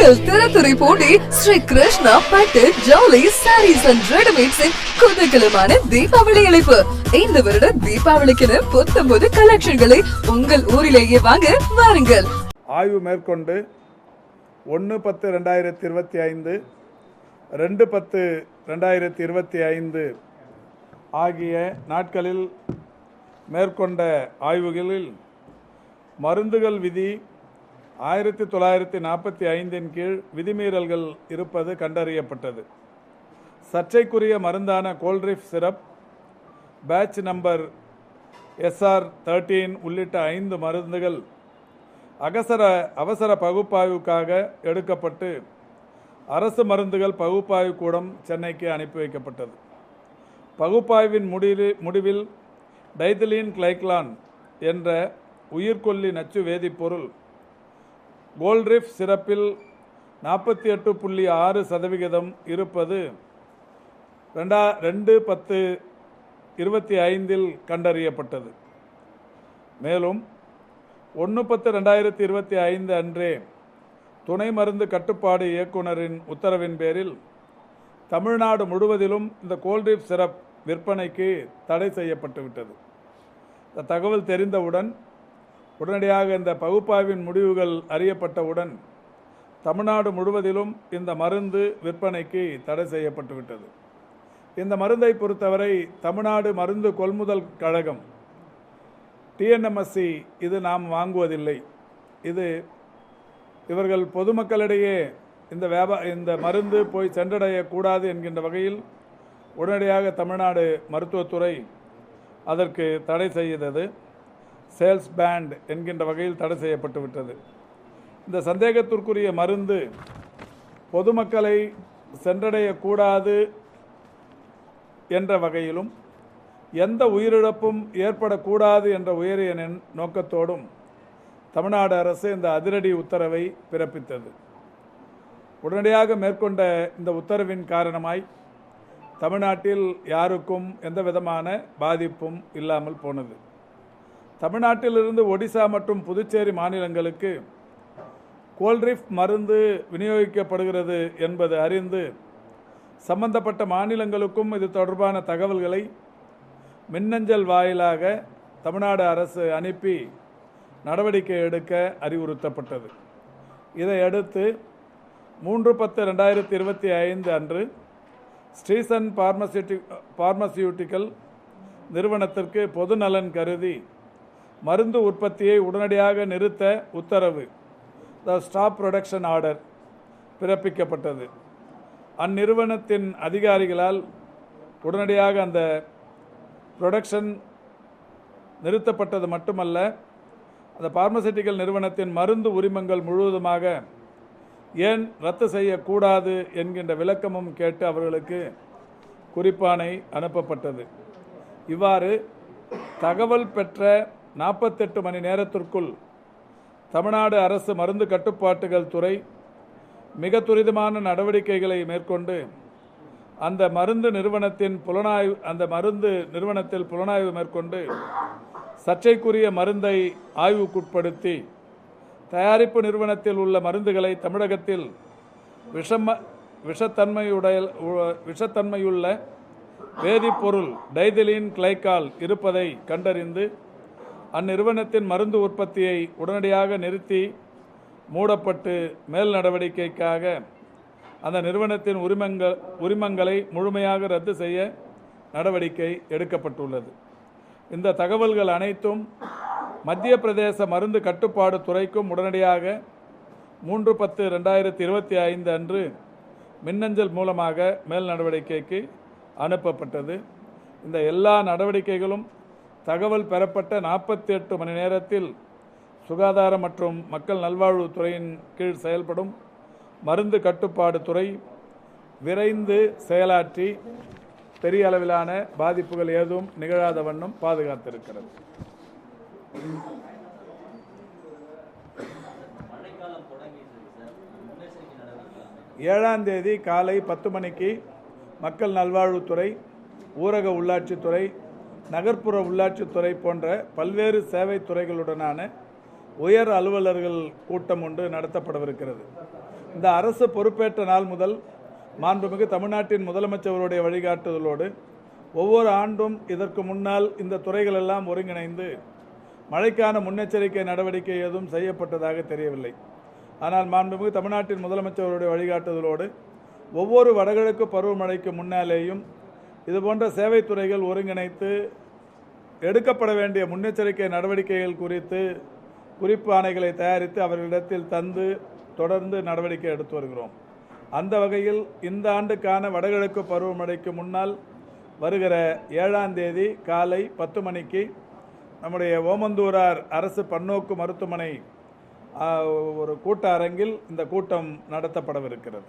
உங்கள் திறத்துறை போட்டி ஸ்ரீ கிருஷ்ணா பட்டு ஜவுளி சாரீஸ் அண்ட் ரெடிமேட்ஸின் குதகலமான தீபாவளி அழைப்பு இந்த வருட தீபாவளிக்கென புத்தம்போது கலெக்ஷன்களை உங்கள் ஊரிலேயே வாங்க வாருங்கள். ஆய்வு மேற்கொண்டு ஒன்று பத்து ரெண்டாயிரத்தி இருபத்தி ஐந்து ரெண்டு பத்து ரெண்டாயிரத்தி இருபத்தி ஐந்து ஆகிய நாட்களில் மேற்கொண்ட ஆய்வுகளில் மருந்துகள் விதி ஆயிரத்தி தொள்ளாயிரத்தி நாற்பத்தி ஐந்தின் கீழ் விதிமீறல்கள் இருப்பது கண்டறியப்பட்டது. சர்ச்சைக்குரிய மருந்தான Coldrif syrup batch number SR thirteen உள்ளிட்ட ஐந்து மருந்துகள் அகசர அவசர பகுப்பாய்வுக்காக எடுக்கப்பட்டு அரசு மருந்துகள் பகுப்பாய்வு கூடம் சென்னைக்கு அனுப்பி வைக்கப்பட்டது. பகுப்பாய்வின் முடிவில் முடிவில் டைதிலீன் கிளைக்லான் என்ற உயிர்கொல்லி நச்சு வேதிப்பொருள் கோல்ட்ரிஃப் சிறப்பில் நாற்பத்தி எட்டு புள்ளி ஆறு சதவிகிதம் இருப்பது ரெண்டா ரெண்டு பத்து இருபத்தி ஐந்தில் கண்டறியப்பட்டது. மேலும் ஒன்று பத்து ரெண்டாயிரத்தி இருபத்தி ஐந்து அன்றே துணை மருந்து கட்டுப்பாடு இயக்குனரின் உத்தரவின் பேரில் தமிழ்நாடு முழுவதிலும் இந்த கோல்ட்ரிப் சிரப் விற்பனைக்கு தடை செய்யப்பட்டுவிட்டது. இந்த தகவல் தெரிந்தவுடன் உடனடியாக இந்த பகுப்பாய்வின் முடிவுகள் அறியப்பட்டவுடன் தமிழ்நாடு முழுவதிலும் இந்த மருந்து விற்பனைக்கு தடை செய்யப்பட்டுவிட்டது. இந்த மருந்தை பொறுத்தவரை தமிழ்நாடு மருந்து கொள்முதல் கழகம் டிஎன்எம்எஸ்சி இது நாம் வாங்குவதில்லை. இது இவர்கள் பொதுமக்களிடையே இந்த வியாபா இந்த மருந்து போய் சென்றடையக்கூடாது என்கின்ற வகையில் உடனடியாக தமிழ்நாடு மருத்துவத்துறை அதற்கு தடை செய்தது. சேல்ஸ் பேண்ட் என்கின்ற வகையில் தடை செய்யப்பட்டுவிட்டது இந்த சந்தேகத்திற்குரிய மருந்து பொதுமக்களை சென்றடையக்கூடாது என்ற வகையிலும் எந்த உயிரிழப்பும் ஏற்படக்கூடாது என்ற உயரிய நோக்கத்தோடும் தமிழ்நாடு அரசு இந்த அதிரடி உத்தரவை பிறப்பித்தது. உடனடியாக மேற்கொண்ட இந்த உத்தரவின் காரணமாய் தமிழ்நாட்டில் யாருக்கும் எந்த விதமான பாதிப்பும் இல்லாமல் போனது. தமிழ்நாட்டிலிருந்து ஒடிசா மற்றும் புதுச்சேரி மாநிலங்களுக்கு கோல்ட்ரிஃப் மருந்து விநியோகிக்கப்படுகிறது என்பது அறிந்து சம்பந்தப்பட்ட மாநிலங்களுக்கும் இது தொடர்பான தகவல்களை மின்னஞ்சல் வாயிலாக தமிழ்நாடு அரசு அனுப்பி நடவடிக்கை எடுக்க அறிவுறுத்தப்பட்டது. இதையடுத்து மூன்று பத்து ரெண்டாயிரத்தி இருபத்தி ஐந்து அன்று ஸ்ரீசன் பார்மசியூட்டி பார்மசியூட்டிக்கல் நிறுவனத்திற்கு பொதுநலன் கருதி மருந்து உற்பத்தியை உடனடியாக நிறுத்த உத்தரவு. த ஸ்டாப் ப்ரொடக்ஷன் ஆர்டர் பிறப்பிக்கப்பட்டது. அந்நிறுவனத்தின் அதிகாரிகளால் உடனடியாக அந்த ப்ரொடக்ஷன் நிறுத்தப்பட்டது மட்டுமல்ல அந்த பார்மசூட்டிக்கல் நிறுவனத்தின் மருந்து உரிமங்கள் முழுவதுமாக ஏன் ரத்து செய்யக்கூடாது என்கின்ற விளக்கமும் கேட்டு அவர்களுக்கு குறிப்பானை அனுப்பப்பட்டது. இவ்வாறு தகவல் பெற்ற நாற்பத்தெட்டு மணி நேரத்திற்குள் தமிழ்நாடு அரசு மருந்து கட்டுப்பாட்டுகள் துறை மிக துரிதமான நடவடிக்கைகளை மேற்கொண்டு அந்த மருந்து நிறுவனத்தின் புலனாய்வு அந்த மருந்து நிறுவனத்தில் புலனாய்வு மேற்கொண்டு சர்ச்சைக்குரிய மருந்தை ஆய்வுக்குட்படுத்தி தயாரிப்பு நிறுவனத்தில் உள்ள மருந்துகளை தமிழகத்தில் விஷம விஷத்தன்மையுடைய உ- விஷத்தன்மையுள்ள வேதிப்பொருள் டைதிலின் கிளைக்கால் இருப்பதை கண்டறிந்து அந்நிறுவனத்தின் மருந்து உற்பத்தியை உடனடியாக நிறுத்தி மூடப்பட்டு மேல் நடவடிக்கைக்காக அந்த நிறுவனத்தின் உரிமங்கள் உரிமங்களை முழுமையாக ரத்து செய்ய நடவடிக்கை எடுக்கப்பட்டுள்ளது. இந்த தகவல்கள் அனைத்தும் மத்திய பிரதேச மருந்து கட்டுப்பாடு துறைக்கும் உடனடியாக மூன்று பத்து ரெண்டாயிரத்தி இருபத்தி ஐந்து அன்று மின்னஞ்சல் மூலமாக மேல் நடவடிக்கைக்கு அனுப்பப்பட்டது. இந்த எல்லா நடவடிக்கைகளும் தகவல் பெறப்பட்ட நாற்பத்தி எட்டு மணி நேரத்தில் சுகாதார மற்றும் மக்கள் நல்வாழ்வுத்துறையின் கீழ் செயல்படும் மருந்து கட்டுப்பாடு துறை விரைந்து செயலாற்றி பெரிய அளவிலான பாதிப்புகள் ஏதும் நிகழாத வண்ணம் பாதுகாத்திருக்கிறது. ஏழாம் தேதி காலை பத்து மணிக்கு மக்கள் நல்வாழ்வுத்துறை ஊரக உள்ளாட்சித்துறை நகர்ப்புற உள்ளாட்சித்துறை போன்ற பல்வேறு சேவை துறைகளுடனான உயர் அலுவலர்கள் கூட்டம் ஒன்று நடத்தப்படவிருக்கிறது. இந்த அரசு பொறுப்பேற்ற நாள் முதல் மாண்புமிகு தமிழ்நாட்டின் முதலமைச்சருடைய வழிகாட்டுதலோடு ஒவ்வொரு ஆண்டும் இதற்கு முன்னால் இந்த துறைகள் எல்லாம் ஒருங்கிணைந்து மழைக்கான முன்னெச்சரிக்கை நடவடிக்கை எதுவும் செய்யப்பட்டதாக தெரியவில்லை. ஆனால் மாண்புமிகு தமிழ்நாட்டின் முதலமைச்சருடைய வழிகாட்டுதலோடு ஒவ்வொரு வடகிழக்கு பருவமழைக்கு முன்னாலேயும் இதுபோன்ற சேவைத்துறைகள் ஒருங்கிணைத்து எடுக்கப்பட வேண்டிய முன்னெச்சரிக்கை நடவடிக்கைகள் குறித்து குறிப்பு ஆணைகளை தயாரித்து அவர்களிடத்தில் தந்து தொடர்ந்து நடவடிக்கை எடுத்து வருகிறோம். அந்த வகையில் இந்த ஆண்டுக்கான வடகிழக்கு பருவமழைக்கு முன்னால் வருகிற ஏழாம் தேதி காலை பத்து மணிக்கு நம்முடைய ஓமந்தூரார் அரசு பன்னோக்கு மருத்துவமனை ஒரு கூட்ட அரங்கில் இந்த கூட்டம் நடத்தப்படவிருக்கிறது.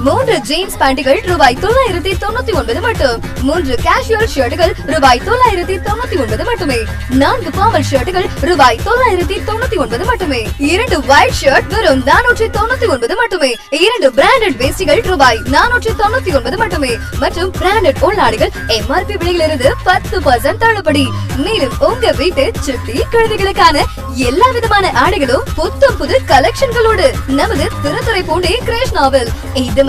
மூன்று ஜீன்ஸ் பேண்டுகள் ரூபாய் தொள்ளாயிரத்தி தொண்ணூத்தி ஒன்பது மட்டும். மூன்று கேஷுவல் ஷர்ட்டுகள் ரூபாய் தொள்ளாயிரத்தி தொண்ணூத்தி ஒன்பது மட்டுமே. நான்கு ஃபார்மல் ஷர்ட்டுகள் ரூபாய் தொள்ளாயிரத்தி தொண்ணூத்தி ஒன்பது மட்டுமே. இரண்டு ஒயிட் ஷர்ட் வெறும் நானூற்றி தொண்ணூத்தி ஒன்பது மட்டுமே. இரண்டு பிராண்டட் வேஸ்டிகள் ரூபாய் நானூற்றி தொண்ணூத்தி ஒன்பது மட்டுமே. மற்றும் பிராண்டட் உள்நாடுகள் எம்ஆர்பி விலையிலிருந்து பத்து பர்சன்ட் தள்ளுபடி. மேலும் உங்க வீட்டு சுட்டி குழந்தைகளுக்கான எல்லா விதமான ஆடைகளும் புத்தம் புது கலெக்ஷன்களோடு நமது திருத்துறை பூண்டி நாவல். இது